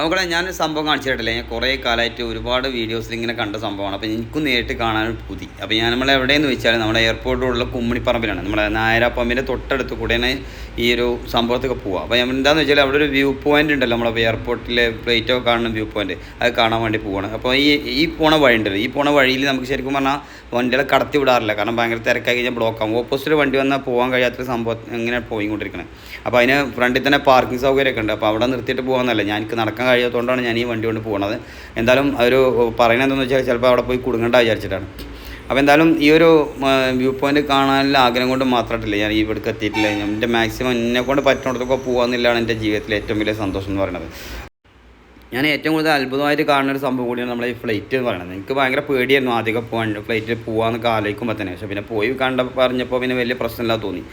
നമുക്കടെ ഞാനൊരു സംഭവം കാണിച്ചിട്ടില്ല ഞാൻ കുറേ കാലമായിട്ട് ഒരുപാട് വീഡിയോസിൽ ഇങ്ങനെ കണ്ട സംഭവമാണ്. അപ്പോൾ എനിക്കും നേരിട്ട് കാണാൻ പുതി. അപ്പോൾ ഞാൻ നമ്മൾ എവിടെയെന്ന് വെച്ചാൽ നമ്മുടെ എയർപോർട്ടിലുള്ള കുമ്മിണിപ്പറമ്പിലാണ്. നമ്മുടെ നായരാപ്പമ്പിന്റെ തൊട്ടടുത്ത് കൂടെയാണ് ഈ ഒരു സംഭവത്തൊക്കെ പോവുക. അപ്പോൾ ഞാൻ എന്താണെന്ന് വെച്ചാൽ അവിടെ ഒരു വ്യൂ പോയിന്റ് ഉണ്ടല്ലോ നമ്മുടെ എയർപോർട്ടിലെ പ്ലേറ്റ് ഒക്കെ കാണുന്ന വ്യൂ പോയിന്റ് അത് കാണാൻ വേണ്ടി പോവാണ്. അപ്പോൾ ഈ ഈ പോണ വഴി ഉണ്ടല്ലോ ഈ പോണ വഴിയിൽ നമുക്ക് ശരിക്കും പറഞ്ഞാൽ വണ്ടികളെ കടത്തി വിടാറില്ല. കാരണം ഭയങ്കര തിരക്കായി കഴിഞ്ഞാൽ ബ്ലോക്ക് ആകും ഓപ്പോസിറ്റ് വണ്ടി വന്നാൽ പോകാൻ കഴിയാത്തൊരു സംഭവം ഇങ്ങനെ പോയിക്കൊണ്ടിരിക്കുന്നത് അപ്പോൾ അതിന് ഫ്രണ്ടിൽ തന്നെ പാർക്കിംഗ് സൗകര്യമൊക്കെ ഉണ്ട്. അപ്പോൾ അവിടെ നിർത്തിയിട്ട് പോകാമെന്നല്ല ഞാൻ നടക്കാൻ കഴിയാത്തതുകൊണ്ടാണ് ഞാൻ ഈ വണ്ടി കൊണ്ട് പോകുന്നത് എന്തായാലും ഒരു പറയുന്നത് എന്താണെന്ന് വെച്ചാൽ ചിലപ്പോൾ അവിടെ പോയി കുടുങ്ങണ്ട വിചാരിച്ചിട്ടാണ്. അപ്പോൾ എന്തായാലും ഈ ഒരു വ്യൂ പോയിന്റ് കാണാനുള്ള ആഗ്രഹം കൊണ്ട് മാത്രമായിട്ടില്ല ഞാൻ ഇവിടേക്ക് എത്തിയിട്ടില്ല. എന്റെ മാക്സിമം എന്നെ കൊണ്ട് പറ്റുന്നിടത്തൊക്കെ പോകാമെന്നില്ലാണ് എന്റെ ജീവിതത്തിലെ ഏറ്റവും വലിയ സന്തോഷം എന്ന് പറയുന്നത്. ഞാൻ ഏറ്റവും കൂടുതൽ അത്ഭുതമായിട്ട് കാണുന്ന ഒരു സംഭവം കൂടിയാണ് നമ്മളെ ഈ ഫ്ലൈറ്റ് എന്ന് പറയുന്നത്. എനിക്ക് ഭയങ്കര പേടിയായിരുന്നു ആദ്യമൊക്കെ പോകാൻ ഫ്ലൈറ്റിൽ പോകാമെന്നൊക്കെ ആലോചിക്കുമ്പോൾ തന്നെ. പക്ഷേ പിന്നെ പോയി കണ്ട പറഞ്ഞപ്പോൾ പിന്നെ വലിയ പ്രശ്നമില്ലാതെ തോന്നി.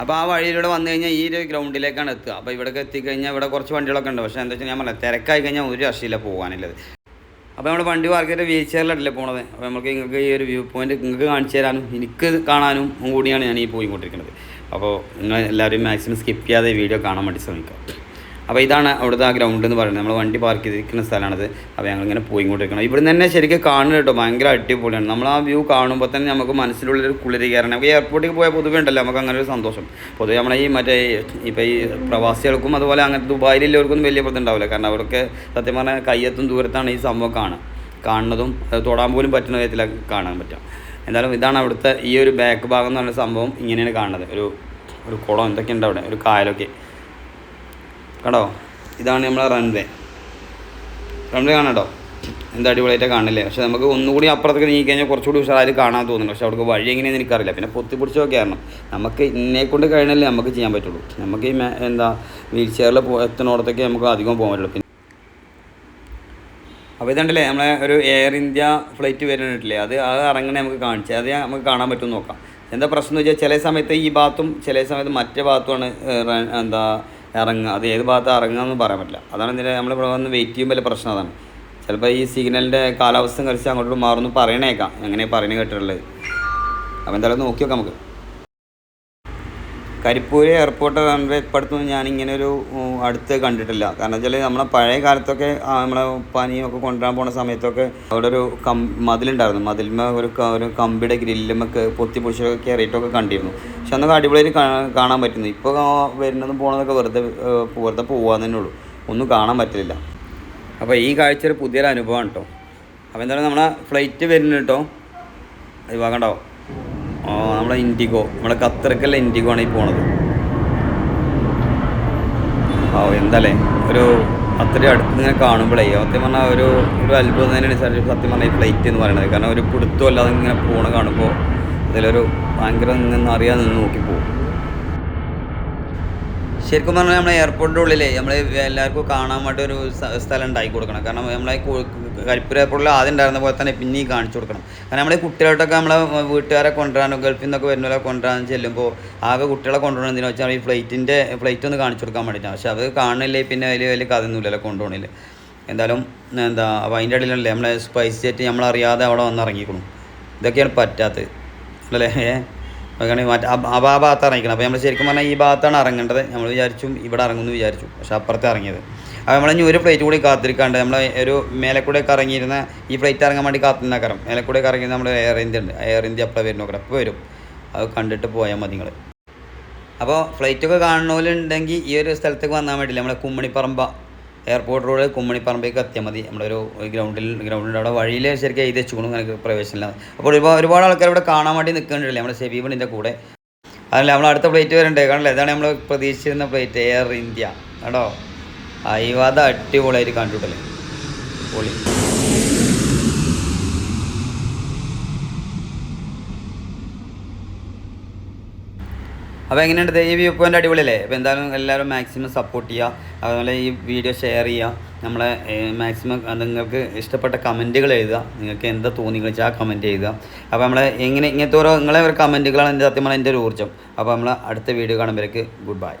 അപ്പോൾ ആ വഴിയിലൂടെ വന്നു കഴിഞ്ഞാൽ ഈ ഒരു ഗ്രൗണ്ടിലേക്കാണ് എത്തുക. അപ്പോൾ ഇവിടേക്ക് എത്തിക്കഴിഞ്ഞാൽ ഇവിടെ കുറച്ച് വണ്ടികളൊക്കെ ഉണ്ട്. പക്ഷേ എന്താ വെച്ചാൽ ഞാൻ പറഞ്ഞത് തിരക്കായി കഴിഞ്ഞാൽ ഒരു രക്ഷയില്ല പോകാനുള്ളത് അപ്പോൾ നമ്മൾ വണ്ടി പാർക്ക് ചെയ്തിട്ട് വീൽ ചെയറിലല്ലേ പോണത്? അപ്പോൾ നമുക്ക് നിങ്ങൾക്ക് ഈ ഒരു വ്യൂ പോയിന്റ് നിങ്ങൾക്ക് കാണിച്ചു തരാനും എനിക്ക് കാണാനും കൂടിയാണ് ഞാൻ ഈ പോയി കൊണ്ടിരിക്കുന്നത് അപ്പോൾ നിങ്ങൾ എല്ലാവരും മാക്സിമം സ്കിപ്പ് ചെയ്യാതെ വീഡിയോ കാണാൻ വേണ്ടി ശ്രമിക്കുക. അപ്പോൾ ഇതാണ് അവിടുത്തെ ആ ഗ്രൗണ്ട് എന്ന് പറയുന്നത്. നമ്മൾ വണ്ടി പാർക്ക് ചെയ്തിരിക്കുന്ന സ്ഥലമാണത്. അപ്പോൾ ഞങ്ങളിങ്ങനെ പോയിക്കൊണ്ടിരിക്കണം ഇവിടുന്ന് തന്നെ ശരിക്കും കാണുന്നത് കേട്ടോ. ഭയങ്കര അടിപൊളിയാണ്. നമ്മൾ ആ വ്യൂ കാണുമ്പോൾ തന്നെ നമുക്ക് മനസ്സിലുള്ളൊരു കുളിരി കയറണം. നമുക്ക് എയർപോർട്ടിൽ പോയാൽ പൊതുവേ ഉണ്ടല്ലോ. നമുക്ക് അങ്ങനെ ഒരു സന്തോഷം. പൊതുവെ നമ്മളെ ഈ മറ്റേ ഇപ്പോൾ ഈ പ്രവാസികൾക്കും അതുപോലെ അങ്ങനെ ദുബായിലുള്ളവർക്കൊന്നും വലിയ പ്രശ്നം ഉണ്ടാവില്ല. കാരണം അവർക്ക് സത്യം പറഞ്ഞാൽ കയ്യെത്തും ദൂരത്താണ് ഈ സംഭവം കാണുക കാണുന്നതും തൊടാൻ പോലും പറ്റുന്ന വിധത്തിലൊക്കെ കാണാൻ പറ്റും. എന്തായാലും ഇതാണ് അവിടുത്തെ ഈ ഒരു ബാക്ക് ഭാഗം എന്ന് പറയുന്ന സംഭവം ഇങ്ങനെയാണ് കാണുന്നത്. ഒരു ഒരു കുളം എന്തൊക്കെയുണ്ട് അവിടെ? ഒരു കായലൊക്കെ. കണ്ടോ? ഇതാണ് നമ്മളെ റൺവേ റൺവേ കാണാട്ടോ. എന്താ അടിപൊളിയായിട്ട് കാണില്ലേ പക്ഷെ നമുക്ക് ഒന്നുകൂടി അപ്പുറത്തേക്ക് നീക്കി കഴിഞ്ഞാൽ കുറച്ചുകൂടി ഉഷാറായിട്ട് കാണാൻ തോന്നുന്നു പക്ഷെ അവിടെ വഴി എങ്ങനെയാണെന്ന് എനിക്കറിയില്ല. പിന്നെ പൊത്തി പിടിച്ചൊക്കെ ആയിരുന്നു നമുക്ക് കൊണ്ട് കഴിഞ്ഞാലേ നമുക്ക് ചെയ്യാൻ പറ്റുള്ളൂ. നമുക്ക് ഈ എന്താ വീൽ ചെയറിൽ എത്തുന്നിടത്തേക്ക് നമുക്ക് അധികം പോകാൻ പറ്റുള്ളൂ. അപ്പോൾ ഇതുണ്ടല്ലേ? നമ്മളെ ഒരു എയർ ഇന്ത്യ ഫ്ലൈറ്റ് വരുന്നുണ്ടല്ലേ അത് അത് ഇറങ്ങണേ നമുക്ക് കാണിച്ചു. അത് നമുക്ക് കാണാൻ പറ്റുമെന്ന് നോക്കാം. എന്താ പ്രശ്നം എന്ന് വെച്ചാൽ ചില സമയത്ത് ഈ ഭാഗത്തും ചില സമയത്ത് മറ്റേ ഭാഗത്തുമാണ് എന്താ ഇറങ്ങുക. അത് ഏത് ഭാഗത്ത് ഇറങ്ങുക എന്ന് പറയാൻ പറ്റില്ല. അതാണ് ഇതിന്റെ നമ്മളിവിടെ വന്ന് വെയിറ്റ് ചെയ്യുമ്പോൾ പ്രശ്നം അതാണ്. ചിലപ്പോൾ ഈ സിഗ്നലിന്റെ കാലാവസ്ഥ കഴിച്ച് അങ്ങോട്ട് മാറുമെന്ന് പറയണേക്കാം. എങ്ങനെ പറയണ കേട്ടിട്ടുള്ളത്. അപ്പോൾ എന്തായാലും നോക്കി നോക്കാം നമുക്ക്. കരിപ്പൂർ എയർപോർട്ട് റൺവേ ഇപ്പടുത്തൊന്നും ഇങ്ങനെ ഒരു അടുത്ത് കണ്ടിട്ടില്ല. കാരണം വെച്ചാൽ നമ്മളെ പഴയ കാലത്തൊക്കെ നമ്മളെ പനിയൊക്കെ കൊണ്ടുവരാൻ പോണ സമയത്തൊക്കെ അവിടെ ഒരു കം മതിലുണ്ടായിരുന്നു. മതിൽമ ഒരു ഒരു കമ്പിയുടെ ഗ്രില്ലുമൊക്കെ പൊത്തി പൊടിച്ചൊക്കെ കയറിയിട്ടൊക്കെ കണ്ടിരുന്നു. പക്ഷെ അന്നൊക്കെ അടിപൊളിയായിട്ട് കാണാൻ പറ്റുന്നു ഇപ്പോൾ വരുന്നതും പോണതൊക്കെ വെറുതെ വെറുതെ പോകാൻ തന്നെ ഉള്ളൂ. ഒന്നും കാണാൻ പറ്റില്ല. അപ്പോൾ ഈ കാഴ്ച ഒരു പുതിയൊരു അനുഭവമാണ് കേട്ടോ അപ്പോൾ എന്തായാലും നമ്മളെ ഫ്ലൈറ്റ് വരുന്നു കേട്ടോ ആ നമ്മളെ ഇൻഡിഗോ. നമ്മളെ ഖത്തറക്കല്ല ഇൻഡിഗോ ആണ് ഈ പോണത്. ആ എന്താല്ലേ ഒരു അത്രയും അടുത്ത് ഇങ്ങനെ കാണുമ്പോഴേ സത്യം പറഞ്ഞാൽ ഒരു ഒരു അത്ഭുതം തന്നെയാണ് സത്യം പറഞ്ഞാൽ ഈ ഫ്ലൈറ്റ് എന്ന് പറയുന്നത് കാരണം ഒരു പിടുത്തം അല്ലാതെ ഇങ്ങനെ പോണ കാണുമ്പോൾ അതിലൊരു ഭയങ്കര നിന്ന് അറിയാൻ നിന്ന് നോക്കി പോകും ശരിക്കും പറഞ്ഞാൽ നമ്മളെ എയർപോർട്ടിന്റെ ഉള്ളിലേ നമ്മൾ എല്ലാവർക്കും കാണാൻ വേണ്ടി ഒരു സ്ഥലം ഉണ്ടാക്കി കൊടുക്കണം. കാരണം നമ്മളെ കരിപ്പൂർ എയർപോർട്ടിൽ ആദ്യം ഉണ്ടായിരുന്ന പോലെ തന്നെ പിന്നെ കാണിച്ചു കൊടുക്കണം. കാരണം നമ്മളെ കുട്ടികളോട്ടൊക്കെ നമ്മളെ വീട്ടുകാരെ കൊണ്ടുവരാനോ ഗൾഫിൽ നിന്നൊക്കെ വരുന്നവരെ കൊണ്ടുവരാൻ ചെല്ലുമ്പോൾ ആകെ കുട്ടികളെ കൊണ്ടുപോകണം എന്തിനാ വെച്ചാൽ ഈ ഫ്ലൈറ്റിന്റെ ഫ്ലൈറ്റ് ഒന്ന് കാണിച്ചു കൊടുക്കാൻ വേണ്ടിയിട്ടാണ് പക്ഷേ അത് കാണുന്നില്ലേ പിന്നെ വലിയ വലിയ കഥയൊന്നുമില്ലല്ലോ കൊണ്ടുപോകണില്ല. എന്തായാലും എന്താ അപ്പോൾ അതിന്റെ ഇടയിലല്ലേ നമ്മളെ സ്പൈസ് ജെറ്റ് നമ്മളറിയാതെ അവിടെ വന്ന് ഇറങ്ങിക്കണം ഇതൊക്കെയാണ് പറ്റാത്തത്. അല്ലേ? അങ്ങനെ മറ്റേ ആ ആ ഭാഗത്ത് ഇറങ്ങിക്കണം അപ്പോൾ നമ്മൾ ശരിക്കും പറഞ്ഞാൽ ഈ ഭാഗത്താണ് ഇറങ്ങേണ്ടത്. നമ്മൾ വിചാരിച്ചു ഇവിടെ ഇറങ്ങുമെന്ന് വിചാരിച്ചു. പക്ഷെ അപ്പുറത്ത് ഇറങ്ങിയത്. അപ്പോൾ നമ്മൾ ഇനി ഒരു ഫ്ലൈറ്റ് കൂടി കാത്തിരിക്കാണ്ട് നമ്മൾ ഒരു മേലെ കൂടെ ഒക്കെ ഇറങ്ങിയിരുന്ന ഈ ഫ്ലൈറ്റ് ഇറങ്ങാൻ വേണ്ടി കാത്തുന്ന കരം മേലെ കൂടെ ഒക്കെ ഇറങ്ങിയിരുന്ന നമ്മുടെ എയർ ഇന്ത്യ ഉണ്ട്. എയർ ഇന്ത്യ അപ്പോൾ വരും നോക്കണം. അപ്പോൾ വരും? അത് കണ്ടിട്ട് പോയാൽ മതി നിങ്ങൾ അപ്പോൾ ഫ്ലൈറ്റൊക്കെ കാണുന്നവരുണ്ടെങ്കിൽ ഈ ഒരു സ്ഥലത്തേക്ക് വന്നാൽ വേണ്ടിയില്ല? നമ്മുടെ കുമ്മണിപ്പറമ്പ. എയർപോർട്ട് റോഡ് കുമ്മണിപ്പറമ്പേക്ക് എത്തിയാൽ മതി. നമ്മുടെ ഒരു ഗ്രൗണ്ടിൽ ഗ്രൗണ്ടിന്റെ അവിടെ വഴിയിൽ ശരിക്കും എഴുതി വെച്ചുകൊണ്ട് എനിക്ക് പ്രവേശനമില്ല അപ്പോൾ ഒരുപാട് ഒരുപാട് ആൾക്കാർ ഇവിടെ കാണാൻ വേണ്ടി നിൽക്കുന്നുണ്ടല്ലേ നമ്മുടെ ഷെബീബിന്റെ കൂടെ. അതല്ല നമ്മൾ അടുത്ത ഫ്ലൈറ്റ് വരണ്ടേ? കാണില്ല ഇതാണ് നമ്മൾ പ്രതീക്ഷിച്ചിരുന്ന ഫ്ലൈറ്റ് എയർ ഇന്ത്യ കേട്ടോ അയ്യോ അത് അടിപൊളിയായിട്ട് കണ്ടുവിട്ടല്ലേ പൊളി അപ്പോൾ എങ്ങനെയുണ്ട് ഈ വ്യൂ പോയിന്റ് അടിപൊളിയല്ലേ? അപ്പോൾ എന്തായാലും എല്ലാവരും മാക്സിമം സപ്പോർട്ട് ചെയ്യുക. അതുപോലെ ഈ വീഡിയോ ഷെയർ ചെയ്യുക. നമ്മളെ മാക്സിമം നിങ്ങൾക്ക് ഇഷ്ടപ്പെട്ട കമന്റുകൾ എഴുതുക. നിങ്ങൾക്ക് എന്താ തോന്നിയെന്ന് വെച്ചാൽ ആ കമന്റ് എഴുതുക. അപ്പോൾ നമ്മളെ എങ്ങനെ ഇങ്ങനത്തെ ഓരോ നിങ്ങളെ ഒരു കമന്റുകളാണ് എന്റെ സത്യം പറഞ്ഞാൽ എന്റെ ഒരു ഊർജം. അപ്പോൾ നമ്മൾ അടുത്ത വീഡിയോ കാണുമ്പോഴേക്ക് ഗുഡ് ബൈ